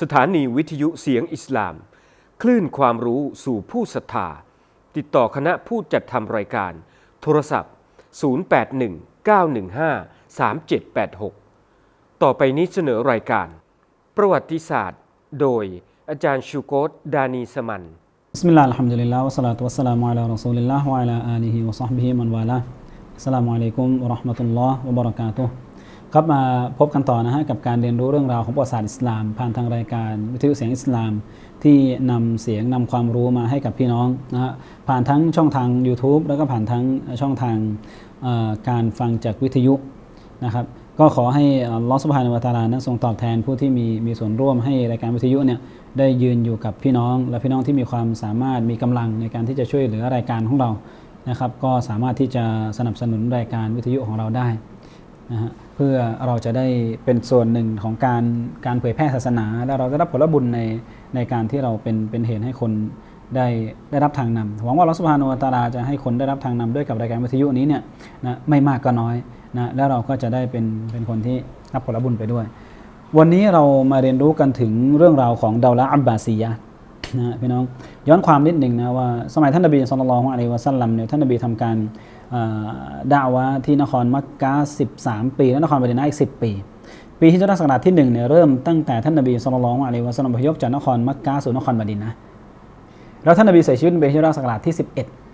สถานีวิทยุเสียงอิสลาม คลื่นความรู้สู่ผู้ศรัทธา ติดต่อคณะผู้จัดทำรายการ โทรศัพท์ 0819153786 ต่อไปนี้เสนอรายการ ประวัติศาสตร์ โดยอาจารย์ชูโกตดานีสมันบิสมิลลาฮิลฮัมดุลิลลาฮ์วะสลาตุวะสลามุอะลารอซูลิลลาฮ์วะอะลาอาลีฮิวะซอฮบิฮิมันวะลาอัสสลามุอะลัยกุมวะเราะห์มะตุลลอฮ์วะบะเราะกาตุฮ์ ครับมาพบกันต่อนะฮะกับการเรียนรู้เรื่องราวของประวัติศาสตร์อิสลาม ผ่านทางรายการวิทยุเสียงอิสลาม ที่นำเสียงนำความรู้มาให้กับพี่น้องนะฮะผ่านทั้งช่องทาง YouTube แล้วก็ผ่านทั้งช่องทางการฟังจากวิทยุนะครับก็ขอให้ลอสุบฮานวะตาลานั้นทรงตอบแทนผู้ที่มีมีส่วนร่วมให้รายการวิทยุเนี่ยได้ยืนอยู่กับพี่น้อง และพี่น้องที่มีความสามารถมีกำลังในการที่จะช่วยเหลือรายการของเรานะครับ ก็สามารถที่จะสนับสนุนรายการวิทยุของเราได้นะฮะ เพื่อเราจะได้เป็นส่วนหนึ่งของการการเผยแพร่ศาสนา และเราจะรับผลบุญในในการที่เราเป็นเป็นเหตุให้คนได้ได้รับทางนำหวังว่าอัลอสุบฮานะฮูวะตาลาจะให้คนได้รับทางนำด้วยกับรายการวิทยุนี้เนี่ยนะไม่มากก็น้อยนะแล้วเราก็จะได้เป็นเป็นคนที่รับผลบุญไปด้วย วันนี้เรามาเรียนรู้กันถึงเรื่องราวของดาวละอับบาซียะ นะพี่น้องย้อนความนิดหนึ่งนะว่าสมัยท่านนบีสุลต่านละฮ์อะลัยวะสัลลัมเนี่ยท่านนบีทำการอ่าด่าวะที่นครมักกะ13 ปี และนครมดีนะห์อีก 10 ปี ปีฮิจรัตศักราชที่1เนี่ยเริ่มตั้งแต่ท่านนบีสุลต่านละฮ์อะลัยวะสัลลัมพยพจากนครมักกะสู่นครมดีนะแล้วท่านนบีเสียชีวิตในปีฮิจรัตศักราชที่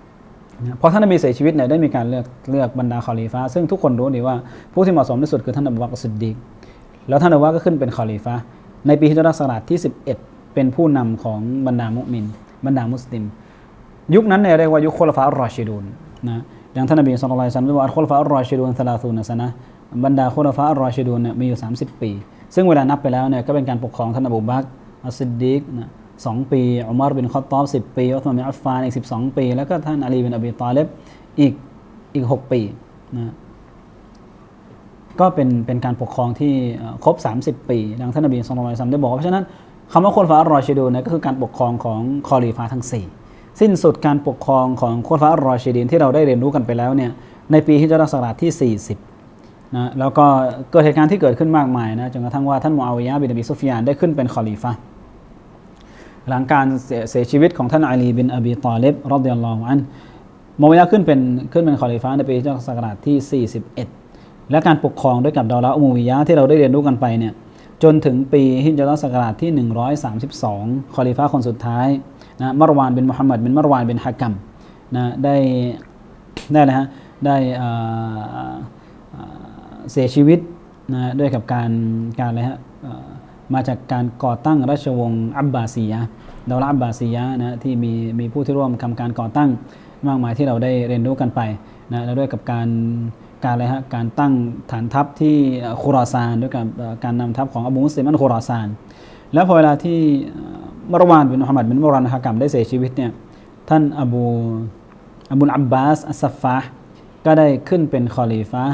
11นะพอท่านนบีเสียชีวิตเนี่ยได้มีการเลือกเลือกบรรดาคอลีฟ้า ซึ่งทุกคนรู้ดีว่าผู้ที่เหมาะสมที่สุดคือท่านอบูบักรสิดดีกแล้วท่านอบูบักก็ขึ้นเป็นคอลีฟาในปีฮิจรัตศักราชที่ 11 เป็นผู้นำของบรรดามุมิน บรรดามุสลิม ยุคนั้นเนี่ยเรียกว่ายุคโคลฟาอัลรอชิดูนนะอย่างท่านนบีสุลต่านละซัลลัมได้บอกอัลโคลฟาอัลรอชิดูนซาลาซูนสนะบรรดาโคลฟาอัลรอชิดูนเนี่ยมีอยู่ 30 ปี ซึ่งเวลานับไปแล้วเนี่ยก็เป็นการปกครองท่านอบูบักอัสซิดดีกนะสองปีอุมารบินคอตตอบสิบปีอุสมานบินอัฟฟานอีกสิบสองปี แล้วก็ท่านอาลีบินอบีตาเลบอีกอีกหกปีนะก็เป็นเป็นการปกครองที่ครบ 30 ปี ดังท่านนบีสุลต่านซัลลัมได้บอกว่าเพราะฉะนั้น คำว่าคนฟ้าอรอชิดูนเนี่ยก็คือการปกครองของคอลีฟาทั้ง 4 สิ้นสุดการปกครองของคนฟ้าอรอชิดีนที่เราได้เรียนรู้กันไปแล้วเนี่ยในปีฮิจรัตศักราชที่ 40นะแล้วก็เกิดเหตุการณ์ที่เกิดขึ้นมากมายนะจนกระทั่งว่าท่านมูอาวิยะบินอบีซุฟยานได้ขึ้นเป็นคอลีฟาหลังการเสียชีวิตของท่านอาลีบินอบีตอเลบรอดิยัลลอฮุอันมาวะยะขึ้นเป็นขึ้นเป็นคอลิฟาในปีเจ้าศักราชที่ 41 และการปกครองด้วยกับดอลลาร์อุมวิยะที่เราได้เรียนรู้กันไปเนี่ย จนถึงปีฮิจรัตศักราชที่ 132 คอลิฟาคนสุดท้ายนะมารวานเป็นมุฮัมมัดเป็นมารวานเป็นฮะกัมนะได้ได้เลยฮะได้เสียชีวิตนะด้วยกับการการอะไรฮะมาจากการก่อตั้งราชวงศ์อับบาซียะดาวลอับบาซียะนะที่มีมีผู้ที่ร่วมทำการก่อตั้งมากมายที่เราได้เรียนรู้กันไปนะแล้วด้วยกับการ การอะไรฮะการตั้งฐานทัพที่เอ่อคุราซานด้วยกับการนำทัพของอบูมุสลิมอันคุราซาน แล้วพอเวลาที่มรวานบินมุฮัมมัดบินมรานฮะกัมได้เสียชีวิตเนี่ยท่านอบูอบูลอับบาสอัสซัฟฟาห์ก็ได้ขึ้นเป็นคอลีฟะ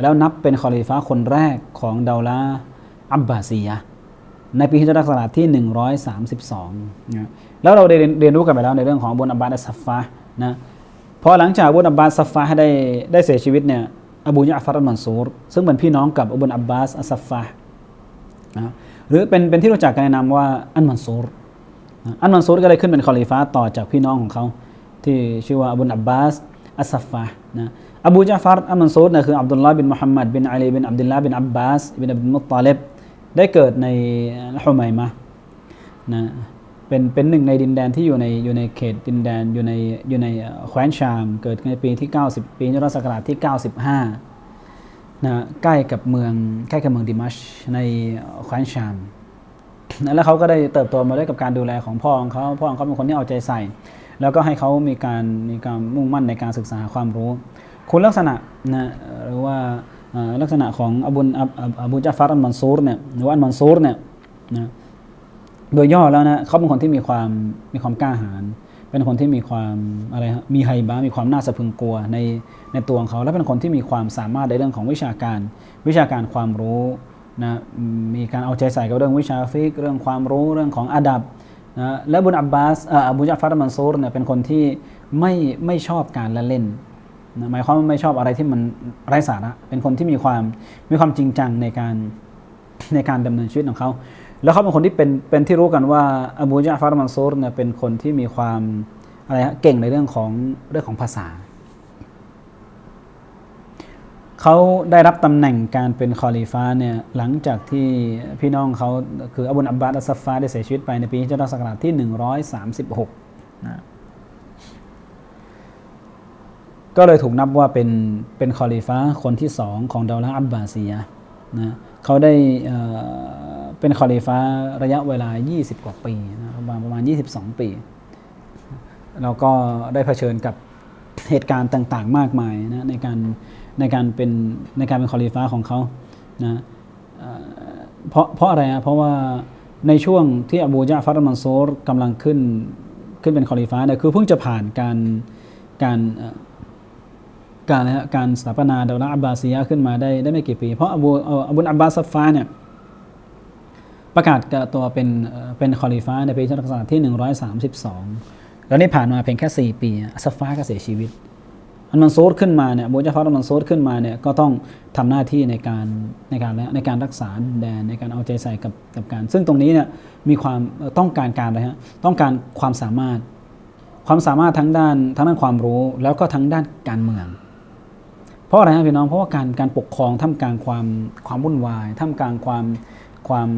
แล้วนับเป็นคอลีฟะคนแรกของดาวละอับบาซียะในปีฮิจรัตศักราที่ 132นะแล้วเราได้เรียนรู้กันไปแล้วในเรื่องของอบุนอับบาสอัสซัฟฟาห์นะพอหลังจากอบุนอับบาสอัสซัฟฟาห์ได้ได้เสียชีวิตเนี่ย อบูยะฟัรอัลมันซูรซึ่งเป็นพี่น้องกับอบุนอับบาสอัสซัฟฟาห์นะหรือเป็นเป็นที่รู้จักกันในนามว่าอันมันซูรอันมันซูรก็เลยขึ้นเป็นคอลิฟาต่อจากพี่น้องของเขา ที่ชื่อว่าอบุนอับบาสอัสซัฟฟานะอบูจาฟัรอัลมันซูรนี่ยคืออับดุลลาห์บินมุฮัมมัดบินอาลีบินอับดุลลาห์บินอับบาสบินอับดุลมุตตาลิบได้เกิดในฮุไมมะนะ เป็นเป็นหนึ่งในดินแดนที่อยู่ในอยู่ในเขตดินแดนอยู่ในอยู่ในแคว้นชาม เกิดในปีที่ 90 ปียุรัศักราชที่ 95นะใกล้กับเมืองใกล้กับเมืองดิมัชในแคว้นชามแล้วเขาก็ได้เติบโตมาด้วยกับการดูแลของพ่อของเขาพ่อของเขาเป็นคนที่เอาใจใส่ แล้วก็ให้เขามีการมีการมุ่งมั่นในการศึกษาความรู้ คุณลักษณะนะหรือว่าลักษณะของอบุนอับอับอบูจาฟัรอันมันซูรเนี่ยหรือว่าอันมันซูรเนี่ยนะ โดยย่อแล้วนะเขาเป็นคนที่มีความมีความกล้าหาญเป็นคนที่มีความอะไรฮะมีไฮบะมีความน่าสะพึงกลัวในในตัวของเขาและเป็นคนที่มีความสามารถในเรื่องของวิชาการ วิชาการความรู้นะมีการเอาใจใส่กับเรื่องวิชาฟิกเรื่องความรู้เรื่องของอาดับนะและบุนอับบาสอ่าอบูจาฟัรอันมันซูรเนี่ยเป็นคนที่ไม่ไม่ชอบการละเล่นนะหมายความว่าไม่ชอบอะไรที่มันไร้สาระเป็นคนที่มีความมีความจริงจังในการในการดำเนินชีวิตของเขา แล้วเขาเป็นคนที่เป็นเป็นที่รู้กันว่าอบูญะฟาร์มันซูรเนี่ยเป็นคนที่มีความอะไรฮะเก่งในเรื่องของเรื่องของภาษา เขาได้รับตำแหน่งการเป็นคอลีฟ้าเนี่ยหลังจากที่พี่น้องเขาคืออับุนอับบาสอัสซัฟฟาได้เสียชีวิตไปในปีฮิจรัสศักราชที่ 136นะก็เลยถูกนับว่าเป็นเป็นคอลีฟ้าคนที่สองของดาวละอับบาซียนะเขาได้ เป็นคอลีฟ้าระยะเวลา 20 กว่าปีนะประมาณประมาณ 22 ปีแล้วก็ได้เผชิญกับเหตุการณ์ต่างๆ มากมายนะในการในการเป็นในการเป็นคอลีฟ้าของเขานะเพราะเพราะอะไรอะเพราะว่าในช่วงที่อบูญะฟัรมันโซรกำลังขึ้นขึ้นเป็นคอลีฟ้าเนี่ยคือเพิ่งจะผ่านการการเอ่อการฮะการสถาปนาดาวละอับบาซียะขึ้นมาได้ได้ไม่กี่ปี เพราะอบูอบุนอับบาสซัฟฟาเนี่ย ประกาศตัวเป็นเป็นคอลิฟ้าในปีพุทธศักราชที่ 132 แล้วนี่ผ่านมาเพียงแค่ 4 ปีอัสซัฟฟาก็เสียชีวิต อันมันซูดขึ้นมาเนี่ยบูจาฟาอันมันซูดขึ้นมาเนี่ยก็ต้องทำหน้าที่ในการในการในการรักษาแดนในการเอาใจใส่กับกับการ ซึ่งตรงนี้เนี่ยมีความต้องการการอะไรฮะต้องการความสามารถความสามารถทั้งด้านทั้งด้านความรู้แล้วก็ทั้งด้านการเมือง เพราะอะไรครับพี่น้องเพราะว่าการการปกครองท่ามกลางความความวุ่นวายท่ามกลางความ ความ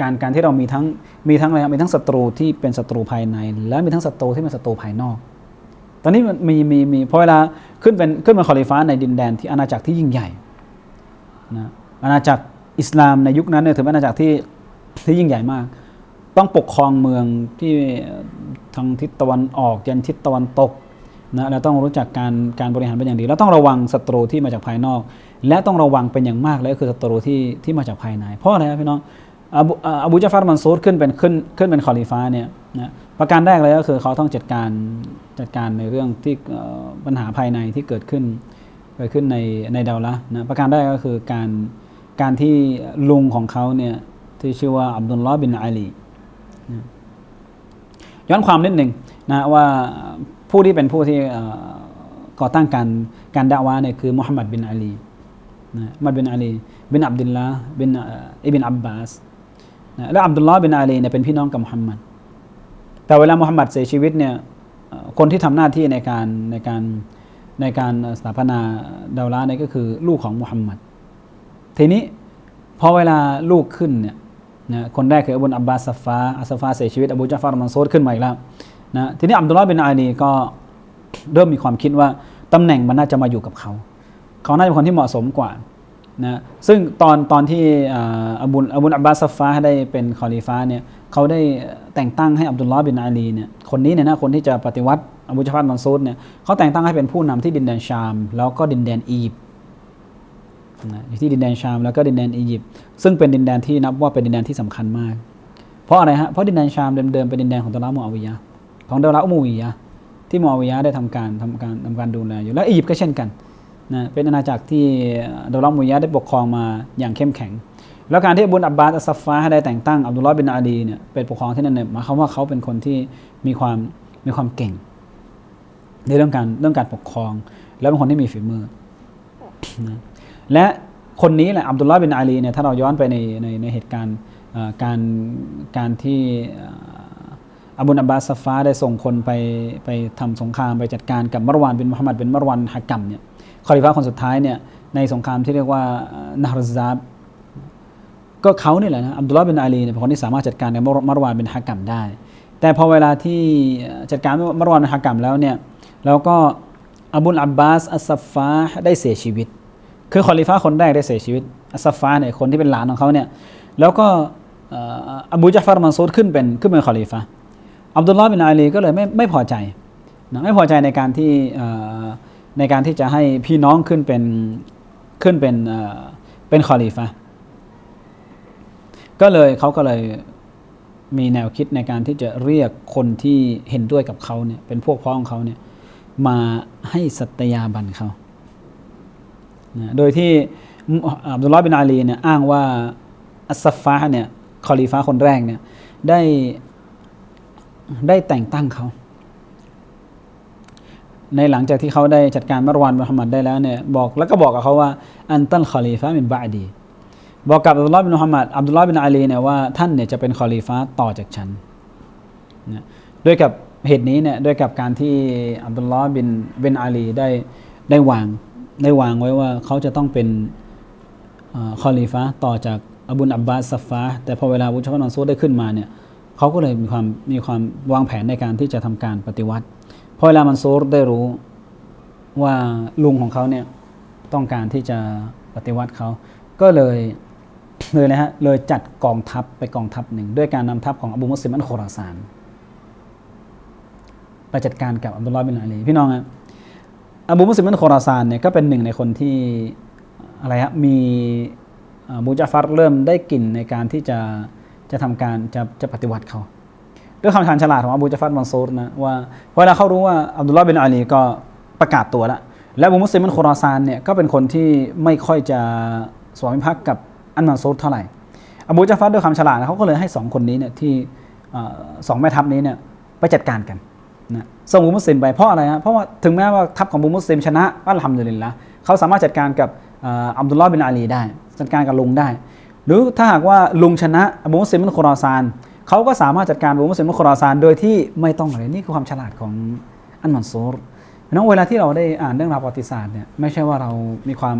การการที่เรามีทั้งมีทั้งอะไรครับมีทั้งศัตรูที่เป็นศัตรูภายใน และมีทั้งศัตรูที่เป็นศัตรูภายนอก ตอนนี้มันมีมีมีพอเวลาขึ้นเป็นขึ้นเป็นคอลิฟ้าในดินแดนที่อาณาจักรที่ยิ่งใหญ่นะอาณาจักรอิสลามในยุคนั้นเนี่ยถือเป็นอาณาจักรที่ที่ยิ่งใหญ่มาก ต้องปกครองเมืองที่ทางทิศตะวันออกยันทิศตะวันตกนะแล้วต้องรู้จักการการบริหารเป็นอย่างดี แล้วต้องระวังศัตรูที่มาจากภายนอก และต้องระวังเป็นอย่างมากเลยก็คือศัตรูที่ที่มาจากภายใน เพราะอะไรครับพี่น้องอบูอ่าอบูจาฟาร์มันซูดขึ้นเป็นขึ้นขึ้นเป็นคอลิฟ้าเนี่ยนะประการแรกเลยก็คือเขาต้องจัดการจัดการในเรื่องที่ปัญหาภายในที่เกิดขึ้นเกิดขึ้นในในเดาละนะประการแรกก็คือการการที่ลุงของเขาเนี่ยที่ชื่อว่าอับดุลลอฮ์บินอาลีย้อนความนิดหนึ่งนะว่าผู้ที่เป็นผู้ที่ก่อตั้งการการดะวะเนี่ยคือมุฮัมมัดบินอาลี นะมุฮัดบินอาลีบินอับดุลลาห์บินอิบินอับบาสนะและอับดุลลอฮ์บินอาลีเนี่ยเป็นพี่น้องกับมุฮัมมัดแต่เวลามุฮัมมัดเสียชีวิตเนี่ยคนที่ทำหน้าที่ในการในการในการสถาปนาดาวละเนี่ยก็คือลูกของมุฮัมมัดทีนี้พอเวลาลูกขึ้นเนี่ยนะคนแรกคืออับุนอับบาสซฟาอัสฟฟาเสียชีวิตอบูจาฟาร์มันโซดขึ้นมาอีกแล้วนะทีนี้อับดุลลอฮ์บินอาลีก็เริ่มมีความคิดว่าตำแหน่งมันน่าจะมาอยู่กับเขา เขาน่าจะเป็นคนที่เหมาะสมกว่านะซึ่งตอนตอนที่อ่าอบุนอบุนอับบาสฟาได้เป็นคอลีฟ้าเนี่ยเขาได้แต่งตั้งให้อับดุลลอฮ์บินอาลีเนี่ยคนนี้เนี่ยนะคนที่จะปฏิวัติอบูจาฟาร์มันโซดเนี่ยเขาแต่งตั้งให้เป็นผู้นำที่ดินแดนชาม แล้วก็ดินแดนอียิปต์นะที่ดินแดนชามแล้วก็ดินแดนอียิปต์ซึ่งเป็นดินแดนที่นับว่าเป็นดินแดนที่สำคัญมาก เพราะอะไรฮะเพราะดินแดนชามเดิมๆเป็นดินแดนของดาวละมุอาวิยะของดาวละอุมุวิยะที่มอาวิยะได้ทำการทำการทำการดูแลอยู่และอียิปต์ก็เช่นกัน นะเป็นอาณาจักรที่ดาวลอมุวิยะได้ปกครองมาอย่างเข้มแข็ง แล้วการที่อับดุลอับบาสอัสซัฟฟาได้แต่งตั้งอับดุลลอฮ์บินอาลีเนี่ยเป็นปกครองที่นั่นเนี่ยหมายความว่าเขาเป็นคนที่มีความมีความเก่ง ในเรื่องการเรื่องการปกครอง แล้วเป็นคนที่มีฝีมือนะและคนนี้แหละอับดุลลาห์บินอาลีเนี่ยถ้าเราย้อนไปในในในเหตุการณ์การการที่อ่ออบุนอับบาสซัฟฟาได้ส่งคนไปไปทำสงครามไปจัดการกับมารวานบินมุฮัมมัดบินมารวานฮักกัมเนี่ย คอลิฟ้าคนสุดท้ายเนี่ยในสงครามที่เรียกว่านาฮรซาบก็เขาเนี่ยแหละนะอับดุลลาห์บินอาลีเนี่ยเป็นคนที่สามารถจัดการกับมารวานบินฮักกัมได้ แต่พอเวลาที่จัดการมารวานบินฮักกัมแล้วเนี่ยแล้วก็อบุลอับบาสอัสซัฟฟาได้เสียชีวิต คือคอลิฟ้าคนแรกได้เสียชีวิตอัสซัฟฟาเนี่ยคนที่เป็นหลานของเขาเนี่ยแล้วก็ออบูจาฟาร์มันซูดขึ้นเป็นขึ้นเป็นคอลิฟ้าอับดุลลาห์บินอาลีก็เลยไม่ไม่พอใจนะไม่พอใจในการที่ ในการที่จะให้พี่น้องขึ้นเป็นขึ้นเป็นเป็นคอลิฟ้าก็เลยเขาก็เลยมีแนวคิดในการที่จะเรียกคนที่เห็นด้วยกับเขาเนี่ยเป็นพวกพ้องของเขาเนี่ยมาให้สัตยาบันเขา โดยที่อับดุลลอฮ์บินอาลีเนี่ยอ้างว่าอัสซัฟฟาเนี่ยคอลีฟ้าคนแรกเนี่ยได้ได้แต่งตั้งเขา ในหลังจากที่เขาได้จัดการมารวานมุฮัมมัดได้แล้วเนี่ยบอกแล้วก็บอกกับเขาว่าอันตันคอลีฟ้ามินบาดี บอกกับอับดุลลอฮ์บินมุฮัมมัดอับดุลลอฮ์บินอาลีเนี่ยว่าท่านเนี่ยจะเป็นคอลีฟะต่อจากฉันนะด้วยกับเหตุนี้เนี่ยด้วยกับการที่อับดุลลอฮ์บินบินอาลีได้ได้วางได้วางไว้ว่าเขาจะต้องเป็นอคอลีฟะต่อจากอบุนอับบาสซัฟฟาแต่พอเวลาบุชฟันอนซูดได้ขึ้นมาเนี่ยเขาก็เลยมีความมีความวางแผนในการที่จะทำการปฏิวัติ พอเวลามันซูดได้รู้ว่าลุงของเขาเนี่ยต้องการที่จะปฏิวัติเขาก็เลยเลยนะฮะเลยจัดกองทัพไปกองทัพหนึ่ง ด้วยการนำทัพของอบูมุสลิมอันโคราซานไปจัดการกับอับดุลลอฮ์บินอาลีพี่น้องอะอบูมุสลิมอันโคราซานเนี่ยก็เป็นหนึ่งในคนที่อะไรฮะมีอ่าบูจาฟัรเริ่มได้กลิ่นในการที่จะจะทำการจะจะปฏิวัติเขา ด้วยความชาญฉลาดของอบูจาฟัรมังซูรนะว่าเวลาเขารู้ว่าอับดุลลอฮ์บินอาลีก็ประกาศตัวแล้วและบูมุสลิมันโคราซานเนี่ยก็เป็นคนที่ไม่ค่อยจะสวามิภักดิ์กับอันมังซูรเท่าไหร่อบูจาฟัรด้วยความฉลาดนะเขาก็เลยให้สองคนนี้เนี่ยที่สองแม่ทัพนี้เนี่ยไปจัดการกันนะส่งบูมุสลิมไปเพราะอะไรฮะเพราะว่าถึงแม้ว่าทัพของบูมุสลิมชนะอัลฮัมดุลิลละเขาสามารถจัดการกับอับดุลลอฮ์บินอาลีได้ จัดการกับลุงได้ หรือถ้าหากว่าลุงชนะอบูมุสลิมเป็นโคราซาน เขาก็สามารถจัดการอบูมุสลิมเป็นโคราซานโดยที่ไม่ต้องอะไรนี่คือความฉลาดของอันมันซูรเพราะฉะนั้นเวลาที่เราได้อ่านเรื่องราวประวัติศาสตร์เนี่ยไม่ใช่ว่าเรามีความ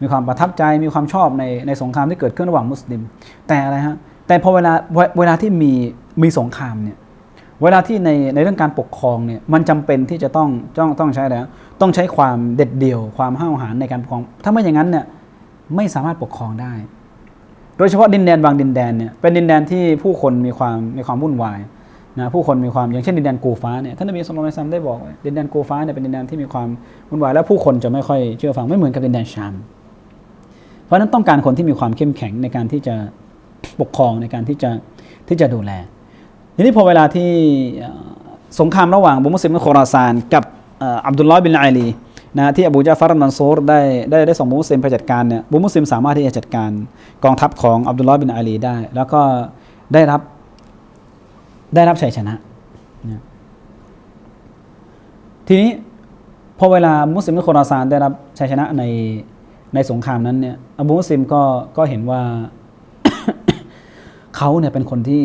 มีความประทับใจมีความชอบในในสงครามที่เกิดขึ้นระหว่างมุสลิม แต่อะไรฮะแต่พอเวลาเวเวลาที่มีมีสงครามเนี่ยเวลาที่ในในเรื่องการปกครองเนี่ยมันจำเป็นที่จะต้องต้องต้องใช้อะไรฮะต้องใช้ความเด็ดเดี่ยว ความห้าวหาญในการปกครอง ถ้าไม่อย่างนั้นเนี่ยไม่สามารถปกครองได้ โดยเฉพาะดินแดนบางดินแดนเนี่ยเป็นดินแดนที่ผู้คนมีความมีความวุ่นวายนะผู้คนมีความอย่างเช่นดินแดนกูฟ้าเนี่ยท่านนบีสุลต่านซัมได้บอกไว้ดินแดนกูฟ้าเนี่ยเป็นดินแดนที่มีความวุ่นวายและผู้คนจะไม่ค่อยเชื่อฟังไม่เหมือนกับดินแดนชาม เพราะนั้นต้องการคนที่มีความเข้มแข็งในการที่จะปกครองในการที่จะที่จะดูแล ทีนี้พอเวลาที่สงครามระหว่างบุมุสลิมและโคราซานกับอับดุลลอฮ์บินอาลี นะที่อบูจาฟัรอัลมันโซรได้ได้ได้ส่งมุสลิมไปจัดการเนี่ยบุมุสลิมสามารถที่จะจัดการกองทัพของอับดุลลอฮ์บินอาลีได้ แล้วก็ได้รับได้รับชัยชนะนะทีนี้พอเวลามุสลิมและโคราซานได้รับชัยชนะในในสงครามนั้นเนี่ยอบูมุสลิมก็ก็เห็นว่าเขาเนี่ยเป็นคนที่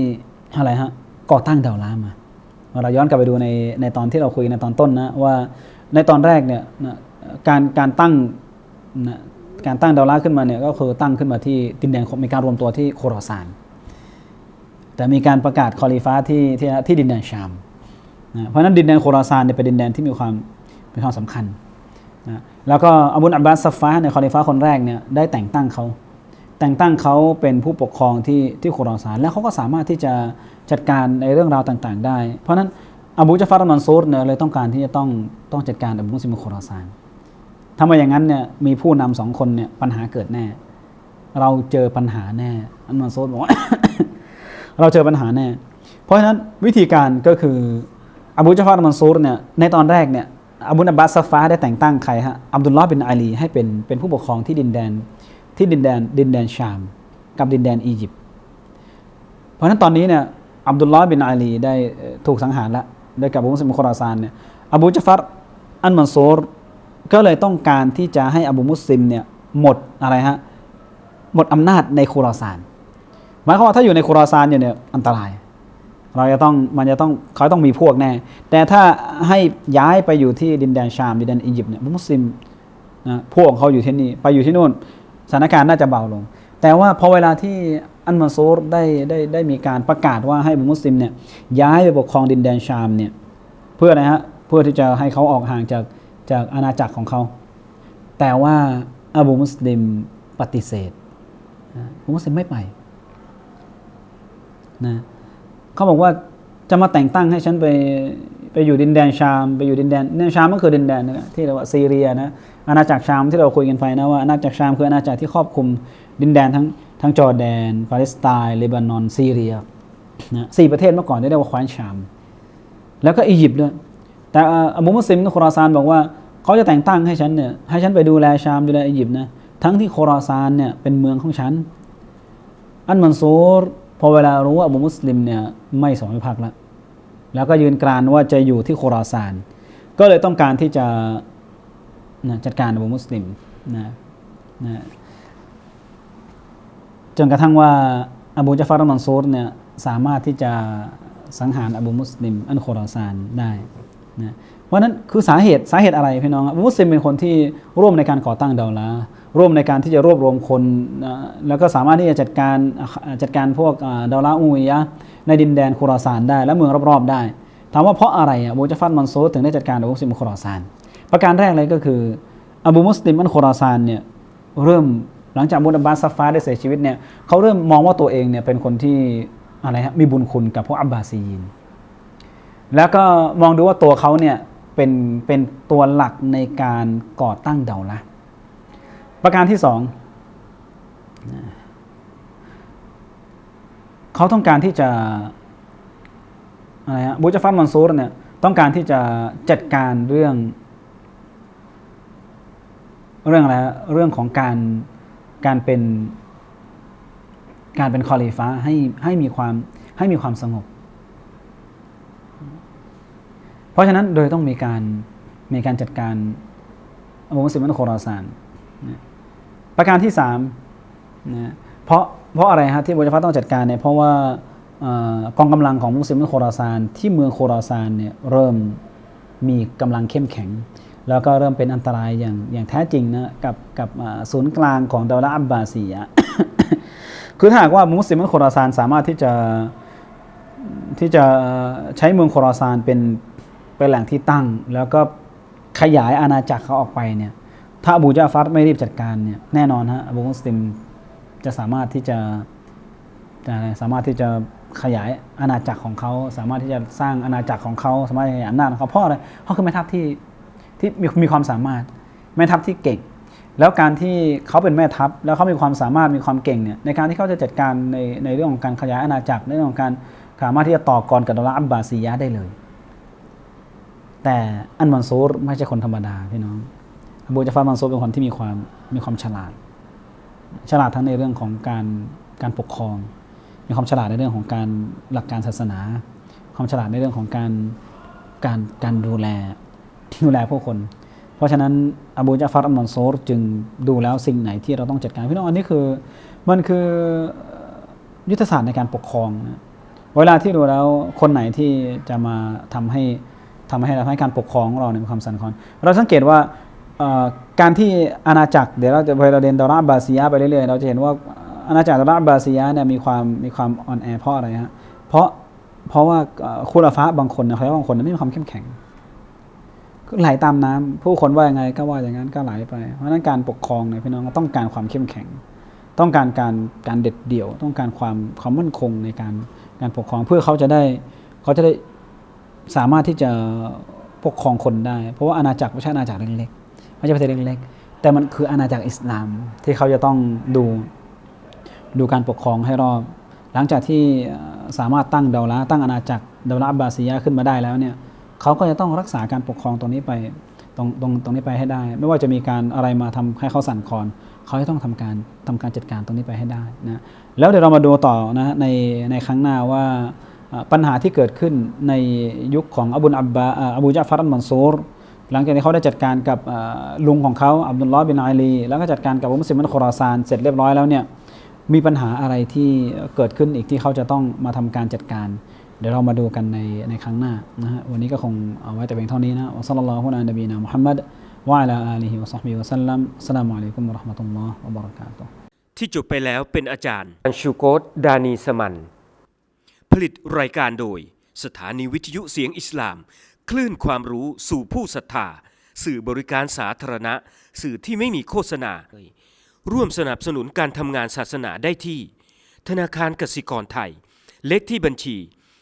อะไรฮะก่อตั้งดาวล้ามาเราย้อนกลับไปดูในในตอนที่เราคุยในตอนต้นนะว่า ในตอนแรกเนี่ยนะการการตั้งนะการตั้งดาวล้าขึ้นมาเนี่ยก็คือตั้งขึ้นมาที่ดินแดนมีการรวมตัวที่โคราซาน แต่มีการประกาศคอลิฟ้าที่ที่ที่ดินแดนชามนะเพราะนั้นดินแดนโคราซานเนี่ยเป็นดินแดนที่มีความมีความสำคัญนะแล้วก็อับุนอับบาสซัฟฟาในคอลิฟ้าคนแรกเนี่ยได้แต่งตั้งเขาแต่งตั้งเขาเป็นผู้ปกครองที่ที่โคราซาน แล้วเขาก็สามารถที่จะจัดการในเรื่องราวต่าง ๆ ได้ เพราะนั้น อบูจาฟาร์อัลมันซูรเนี่ยเลยต้องการที่จะต้องต้องจัดการอบูมุสลิมโคราซานถ้าม่อย่างนั้นเนี่ยมีผู้นำสองคนเนี่ยปัญหาเกิดแน่ เราเจอปัญหาแน่อันมันซูรบอกว่าเราเจอปัญหาแน่ เพราะฉะนั้นวิธีการก็คืออบูจาฟาร์อัลมันซูรเนี่ยในตอนแรกเนี่ยอบูนอับบาสซัฟาได้แต่งตั้งใครฮะอับดุลลอฮ์บินอาลีให้เป็นเป็นผู้ปกครองที่ดินแดนที่ดินแดนดินแดนชาม กับดินแดนอียิปต์เพราะฉะนั้นตอนนี้เนี่ยอับดุลลอฮ์บินอาลีได้ถูกสังหารแล้ว ด้วยกับอบูมุสลิมโคราซานเนี่ยอบูจาฟัรอันมันซูรก็เลยต้องการที่จะให้อบูมุสลิมเนี่ยหมดอะไรฮะหมดอำนาจในโคราซานหมายความว่าถ้าอยู่ในโคราซานอยู่เนี่ยอันตราย เราจะต้องมันจะต้องเขาต้องมีพวกแน่ แต่ถ้าให้ย้ายไปอยู่ที่ดินแดนชามดินแดนอียิปต์เนี่ยมุสลิมนะพวกเขาอยู่ที่นี่ไปอยู่ที่นู่นสถานการณ์น่าจะเบาลง แต่ว่าพอเวลาที่ อันมาซูรได้ได้ได้มีการประกาศว่าให้มุสลิมเนี่ยย้ายไปปกครองดินแดนชามเนี่ยเพื่ออะไรฮะเพื่อที่จะให้เขาออกห่างจากจากอาณาจักรของเขา แต่ว่าอบูมุสลิมปฏิเสธอบูมุสลิมไม่ไปนะเขาบอกว่าจะมาแต่งตั้งให้ฉันไปไปอยู่ดินแดนชามไปอยู่ดินแดนดินแดนชามก็คือดินแดนนะที่เรียกว่าซีเรียนะอาณาจักรชามที่เราคุยกันไปนะว่าอาณาจักรชามคืออาณาจักรที่ครอบคลุมดินแดนทั้ง ทั้งจอร์แดน ปาเลสไตน์เลบานอน ซีเรียนะสี่ประเทศเมื่อก่อนที่เรียกว่าแคว้นชาม แล้วก็อียิปต์ด้วย แต่อ่าอบูมุสลิมในโคราซานบอกว่าเขาจะแต่งตั้งให้ฉันเนี่ยให้ฉันไปดูแลชามดูแลอียิปต์นะทั้งที่โคราซานเนี่ยเป็นเมืองของฉัน อันมันซูรพอเวลารู้ว่าอบูมุสลิมเนี่ยไม่สมภักดิ์แล้วแล้วก็ยืนกรานว่าจะอยู่ที่โคราซาน ก็เลยต้องการที่จะนะจัดการอบูมุสลิมนะนะ จนกระทั่งว่าอบูจาฟาร์มันซูรเนี่ยสามารถที่จะสังหารอบูมุสลิม อันโคราซานได้นะเพราะนั้นคือสาเหตุสาเหตุอะไรพี่น้องอบูมุสลิมเป็นคนที่ร่วมในการก่อตั้งเดาลาร่วมในการที่จะรวบรวมคนแล้วก็สามารถที่จะจัดการจัดการพวกเดาลาอุยยะในดินแดนโคราซานได้และเมืองรอบๆได้ถามว่าเพราะอะไรอะอบูจาฟาร์มันซูรถึงได้จัดการอบูมุสลิมโคราซานประการแรกเลยก็คืออบูมุสลิมอันโคราซานเนี่ยเริ่ม หลังจากมุดอับบาสซัฟาได้เสียชีวิตเนี่ยเขาเริ่มมองว่าตัวเองเนี่ยเป็นคนที่อะไรฮะมีบุญคุณกับพวกอับบาซียิน แล้วก็มองดูว่าตัวเขาเนี่ยเป็นเป็นตัวหลักในการก่อตั้งเดาละประการที่สองเขาต้องการที่จะอะไรฮะบูจาฟันมันซูรเนี่ยต้องการที่จะจัดการเรื่อง เรื่องอะไรฮะเรื่องของการ การเป็น การเป็นคอลิฟ้าให้ให้มีความให้มีความสงบ เพราะฉะนั้นโดยต้องมีการมีการจัดการอบูมุสลิมันโคราซานประการที่สามนะเพราะเพราะอะไรฮะที่บูจาฟัตต้องจัดการเนี่ยเพราะว่าอกองกำลังของมุสลิมโคราซานที่เมืองโคราซานเนี่ยเริ่มมีกำลังเข้มแข็ง แล้วก็เริ่มเป็นอันตรายอย่างอย่างแท้จริงนะกับกับศูนย์กลางของดาวละอับบาซียะคือถ้าหากว่ามุสลิมอันโคราซานสามารถที่จะที่จะใช้เมืองโคราซานเป็นเป็นแหล่งที่ตั้ง แล้วก็ขยายอาณาจักรเขาออกไปเนี่ยถ้าอบูจาฟัตไม่รีบจัดการเนี่ยแน่นอนฮะอบูมุสลิมจะสามารถที่จะจะสามารถที่จะขยายอาณาจักรของเขา สามารถที่จะสร้างอาณาจักรของเขา สามารถขยายอำนาจของเขาเพราะอะไรเขาคือแม่ทัพที่ ที่มีมีความสามารถ แม่ทัพที่เก่ง แล้วการที่เขาเป็นแม่ทัพ แล้วเขามีความสามารถมีความเก่งเนี่ยในการที่เขาจะจัดการในในเรื่องของการขยายอาณาจักรในเรื่องของการสามารถที่จะต่อกรกับดอลลาร์อับบาซียะได้เลย แต่อันมันซูรไม่ใช่คนธรรมดาพี่น้องอบูจาฟาร์มันซูรเป็นคนที่มีความมีความฉลาด ฉลาดทั้งในเรื่องของการการปกครอง มีความฉลาดในเรื่องของการหลักการศาสนา ความฉลาดในเรื่องของการการการดูแล ดูแลผู้คน เพราะฉะนั้นอบูจาฟัรอัลมันโซรจึงดูแล้วสิ่งไหนที่เราต้องจัดการพี่น้องอันนี้คือมันคือยุทธศาสตร์ในการปกครองนะเวลาที่ดูแล้วคนไหนที่จะมาทำให้ทำให้เราให้การปกครองของเราเนี่ยมีความสันคอนเราสังเกตว่าการที่อาณาจักรเดี๋ยวเราจะไปเราเรียนดอลาร์บาซียะห์ไปเรื่อยๆเราจะเห็นว่าอาณาจักรดอลาร์บาซียะห์เนี่ยมีความมีความอ่อนแอเพราะอะไรฮะเพราะเพราะว่าคุรฟ้าบางคนนะเขาเรียกว่าบางคนไม่มีความเข้มแข็ง ไหลตามน้ำผู้คนว่ายังไงก็ว่าอย่างนั้นก็ไหลไป เพราะฉะนั้นการปกครองเนี่ยพี่น้องก็ต้องการความเข้มแข็ง ต้องการการการเด็ดเดี่ยว ต้องการความความมั่นคงในการการปกครองเพื่อเขาจะได้เขาจะได้สามารถที่จะปกครองคนได้ เพราะว่าอาณาจักรไม่ใช่อาณาจักรเล็กๆไม่ใช่ประเทศเล็กๆแต่มันคืออาณาจักรอิสลามที่เขาจะต้องดูดูการปกครองให้รอบ หลังจากที่สามารถตั้งเดาละตั้งอาณาจักรเดาละอับบาซียะขึ้นมาได้แล้วเนี่ย เขาก็จะต้องรักษาการปกครองตรงนี้ไปตรงตรงตรงนี้ไปให้ได้ ไม่ว่าจะมีการอะไรมาทำให้เขาสั่นคลอนเขาจะต้องทำการทำการจัดการตรงนี้ไปให้ได้นะแล้วเดี๋ยวเรามาดูต่อนะในในครั้งหน้าว่าปัญหาที่เกิดขึ้นในยุคของอบุนอับบาอบูจาฟัรอัลมันซูรหลังจากที่เขาได้จัดการกับลุงของเขาอับดุลลอฮ์บินอาลี แล้วก็จัดการกับอุมุสลิมันโคราซานเสร็จเรียบร้อยแล้วเนี่ยมีปัญหาอะไรที่เกิดขึ้นอีกที่เขาจะต้องมาทำการจัดการ เดี๋ยวเรามาดูกันในในครั้งหน้านะฮะวันนี้ก็คงเอาไว้แต่เพียงเท่านี้นะวะซัลลัลลอฮุอะลานบีนะมุฮัมมัดวะอะลาอาลีฮิวะศอฮบิฮิวะซัลลัมอัสสลามุอะลัยกุมวะเราะห์มะตุลลอฮ์วะบะเราะกาตุฮ์ที่จบไปแล้วเป็นอาจารย์อันชูโกตดานีสมัน ผลิตรายการโดย สถานีวิทยุเสียงอิสลาม คลื่นความรู้สู่ผู้ศรัทธาสื่อบริการสาธารณะ สื่อที่ไม่มีโฆษณา ร่วมสนับสนุนการทำงานศาสนาได้ที่ ธนาคารกสิกรไทย เลขที่บัญชี